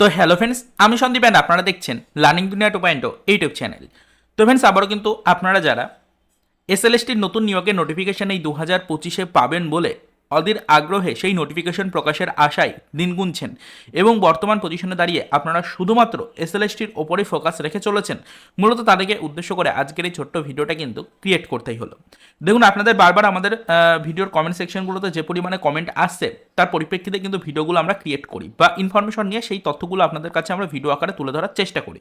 তো hello friends আমি Sandeep and আপনারা দেখছেন learning Duniya two point YouTube channel তো ফ্রেন্ডস আবারও কিন্তু আপনারা যারা এসএলএসটির নতুন নিয়োগের নোটিফিকেশন এই দু হাজার পঁচিশে পাবেন বলে অধীর আগ্রহে সেই নোটিফিকেশন প্রকাশের আশায় দিন গুনছেন এবং বর্তমান পজিশনে দাঁড়িয়ে আপনারা শুধুমাত্র এসএলএসটির ওপরে ফোকাস রেখে চলেছেন। মূলত তাদেরকে উদ্দেশ্য করে আজকের এই ছোট্ট ভিডিওটা কিন্তু ক্রিয়েট করতেই হলো। দেখুন, আপনাদের বারবার আমাদের ভিডিওর কমেন্ট সেকশনগুলোতে যে পরিমাণে কমেন্ট আসছে, তার পরিপ্রেক্ষিতে কিন্তু ভিডিওগুলো আমরা ক্রিয়েট করি বা ইনফরমেশন নিয়ে সেই তথ্যগুলো আপনাদের কাছে আমরা ভিডিও আকারে তুলে ধরার চেষ্টা করি।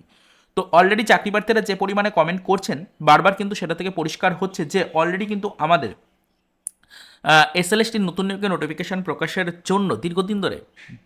তো অলরেডি চাকরি প্রার্থীরা যে পরিমাণে কমেন্ট করছেন, বারবার কিন্তু সেটা থেকে পরিষ্কার হচ্ছে যে অলরেডি কিন্তু আমাদের এসএলএসটির নতুন নিয়োগের নোটিফিকেশন প্রকাশের জন্য দীর্ঘদিন ধরে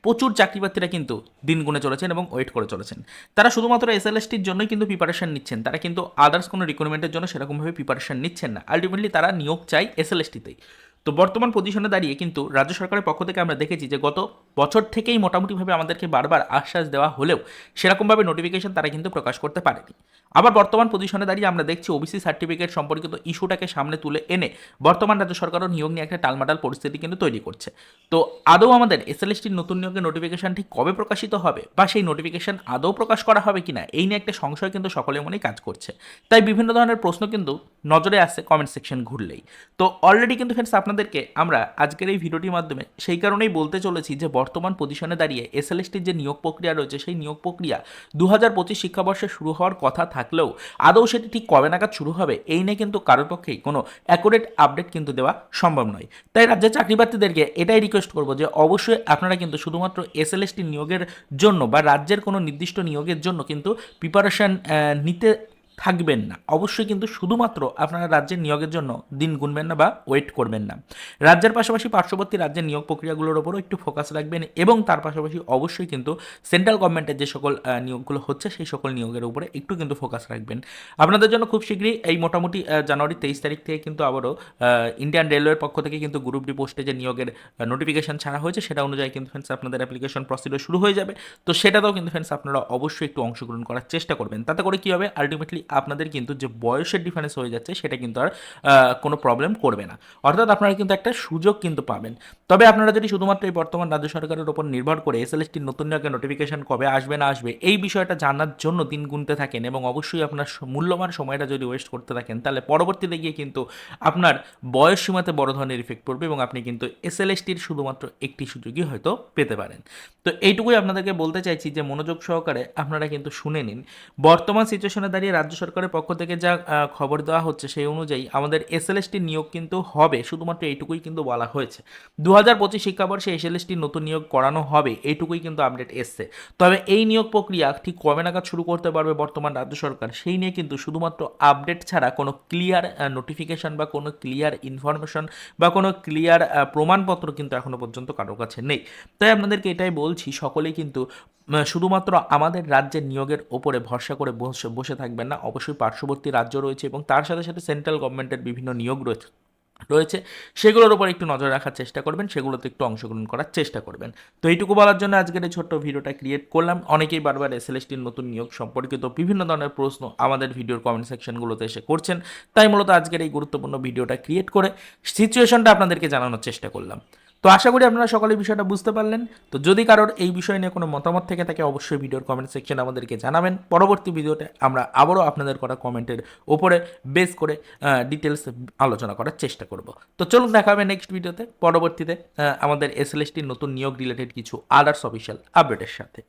প্রচুর চাকরি প্রার্থীরা কিন্তু দিন গুনে চলেছেন এবং ওয়েট করে চলেছেন। তারা শুধুমাত্র এসএলএসটির জন্যই কিন্তু প্রিপারেশন নিচ্ছেন, তারা কিন্তু আদার্স কোনো রিক্রুটমেন্টের জন্য সেরকমভাবে প্রিপারেশন নিচ্ছেন না। আলটিমেটলি তারা নিয়োগ চাই এসএলএসটিতেই তো বর্তমান পজিশনে দাঁড়িয়ে কিন্তু রাজ্য সরকারের পক্ষ থেকে আমরা দেখেছি যে গত বছর থেকেই মোটামুটিভাবে আমাদেরকে বারবার আশ্বাস দেওয়া হলেও সেরকমভাবে নোটিফিকেশন তারা কিন্তু প্রকাশ করতে পারেনি। আবার বর্তমান পজিশনে দাঁড়িয়ে আমরা দেখছি ওবিসি সার্টিফিকেট সম্পর্কিত ইস্যুটাকে সামনে তুলে এনে বর্তমান রাজ্য সরকারও নিয়োগ নিয়ে একটা টালমাটাল পরিস্থিতি কিন্তু তৈরি করছে। তো আদৌ আমাদের এসএলএসটির নতুন নিয়োগের নোটিফিকেশন ঠিক কবে প্রকাশিত হবে বা সেই নোটিফিকেশন আদৌ প্রকাশ করা হবে কিনা, এই নিয়ে একটা সংশয় কিন্তু সকলের মনেই কাজ করছে। তাই বিভিন্ন ধরনের প্রশ্ন কিন্তু নজরে আসছে কমেন্ট সেকশন ঘুরলেই। তো অলরেডি কিন্তু ফ্রেন্ডস আপনাদেরকে আমরা আজকের এই ভিডিওটির মাধ্যমে সেই কারণেই বলতে চলেছি যে বর্তমান পজিশনে দাঁড়িয়ে এস এসএলএসটির যে নিয়োগ প্রক্রিয়া রয়েছে, সেই নিয়োগ প্রক্রিয়া দু হাজার পঁচিশ শিক্ষাবর্ষে শুরু হওয়ার কথা থাকলেও আদৌ সেটি ঠিক কবে নাগাদ শুরু হবে, এই নিয়ে কিন্তু কারোর পক্ষেই কোনো অ্যাকুরেট আপডেট কিন্তু দেওয়া সম্ভব নয়। তাই রাজ্যের চাকরি প্রার্থীদেরকে এটাই রিকোয়েস্ট করব যে অবশ্যই আপনারা কিন্তু শুধুমাত্র এসএলএসটি নিয়োগের জন্য বা রাজ্যের কোনো নির্দিষ্ট নিয়োগের জন্য কিন্তু প্রিপারেশন নিতে থাকবেন না। অবশ্যই কিন্তু শুধুমাত্র আপনারা রাজ্যের নিয়োগের জন্য দিন গুনবেন না বা ওয়েট করবেন না। রাজ্যের পাশাপাশি পার্শ্ববর্তী রাজ্যের নিয়োগ প্রক্রিয়াগুলোর ওপরও একটু ফোকাস রাখবেন এবং তার পাশাপাশি অবশ্যই কিন্তু সেন্ট্রাল গভর্নমেন্টের যে সকল নিয়োগগুলো হচ্ছে সেই সকল নিয়োগের উপরে একটু কিন্তু ফোকাস রাখবেন। আপনাদের জন্য খুব শীঘ্রই এই মোটামুটি জানুয়ারি তেইশ তারিখ থেকে কিন্তু আবারও ইন্ডিয়ান রেলওয়ের পক্ষ থেকে কিন্তু গ্রুপ ডি পোস্টে যে নিয়োগের নোটিফিকেশন ছাড়া হয়েছে সেটা অনুযায়ী কিন্তু ফ্রেন্ডস আপনাদের অ্যাপ্লিকেশন প্রসিডিওর শুরু হয়ে যাবে। তো সেটাতেও কিন্তু ফ্রেন্ডস আপনারা অবশ্যই একটু অংশগ্রহণ করার চেষ্টা করবেন। তাতে করে কী হবে? আলটিমেটলি আপনাদের কিন্তু যে বয়সের ডিফারেন্স হয়ে যাচ্ছে, সেটা কিন্তু আর কোনো প্রবলেম করবে না। অর্থাৎ আপনারা কিন্তু একটা সুযোগ কিন্তু পাবেন। তবে আপনারা যদি শুধুমাত্র এই বর্তমান রাজ্য সরকারের উপর নির্ভর করে এস এসএলএসটির নতুন নিয়োগের নোটিফিকেশন কবে আসবে না আসবে, এই বিষয়টা জানার জন্য দিন গুনতে থাকেন এবং অবশ্যই আপনার মূল্যবান সময়টা যদি ওয়েস্ট করতে থাকেন, তাহলে পরবর্তীতে গিয়ে কিন্তু আপনার বয়স সীমাতে বড় ধরনের ইফেক্ট পড়বে এবং আপনি কিন্তু এসএলএসটির শুধুমাত্র একটি সুযোগই হয়তো পেতে পারেন। তো এইটুকুই আপনাদেরকে বলতে চাইছি যে, মনোযোগ সহকারে আপনারা কিন্তু শুনে নিন। বর্তমান সিচুয়েশনে দাঁড়িয়ে রাজ্য সরকারের পক্ষ থেকে যা খবর দেওয়া হচ্ছে সেই অনুযায়ী আমাদের এসএলএসটি নিয়োগ কিন্তু হবে, শুধুমাত্র এইটুকুই কিন্তু বলা হয়েছে। দু হাজার পঁচিশ শিক্ষাবর্ষে এসএলএসটি নতুন নিয়োগ করানো হবে, এইটুকুই কিন্তু আপডেট এসছে। তবে এই নিয়োগ প্রক্রিয়া ঠিক কবে নাগাদ শুরু করতে পারবে বর্তমান রাজ্য সরকার, সেই নিয়ে কিন্তু শুধুমাত্র আপডেট ছাড়া কোনো ক্লিয়ার নোটিফিকেশন বা কোনো ক্লিয়ার ইনফরমেশন বা কোনো ক্লিয়ার প্রমাণপত্র কিন্তু এখনও পর্যন্ত কারোর কাছে নেই। তাই আপনাদেরকে এটাই বলছি, সকলেই কিন্তু শুধুমাত্র আমাদের রাজ্যের নিয়োগের ওপরে ভরসা করে বসে বসে থাকবেন না, অবশ্যই পার্শ্ববর্তী রাজ্য রয়েছে এবং তার সাথে সাথে সেন্ট্রাল গভর্নমেন্টের বিভিন্ন নিয়োগ রয়েছে রয়েছে। সেগুলোর উপর একটু নজর রাখার চেষ্টা করবেন, সেগুলোতে একটু অংশগ্রহণ করার চেষ্টা করবেন। তো এইটুকু বলার জন্য আজকের এই ছোট্ট ভিডিওটা ক্রিয়েট করলাম। অনেকেই বারবার এস এসএলএসটির নতুন নিয়োগ সম্পর্কিত বিভিন্ন ধরনের প্রশ্ন আমাদের ভিডিওর কমেন্ট সেকশনগুলোতে এসে করছেন। তাই মূলত আজকের এই গুরুত্বপূর্ণ ভিডিওটা ক্রিয়েট করে সিচুয়েশনটা আপনাদেরকে জানানোর চেষ্টা করলাম। তো আশা করি আপনারা সকলে বিষয়টা বুঝতে পারলেন। তো যদি কারোর এই বিষয় নিয়ে কোনো মতামত থেকে থাকে, অবশ্যই ভিডিওর কমেন্ট সেকশন আমাদেরকে জানাবেন। পরবর্তী ভিডিওতে আমরা আবারও আপনাদের করা কমেন্টের ওপরে বেস করে ডিটেলস আলোচনা করার চেষ্টা করব। তো চলুন দেখা হবে নেক্সট ভিডিওতে পরবর্তীতে আমাদের এসএলএসটির নতুন নিয়োগ রিলেটেড কিছু আদার্স অফিসিয়াল আপডেটের সাথে।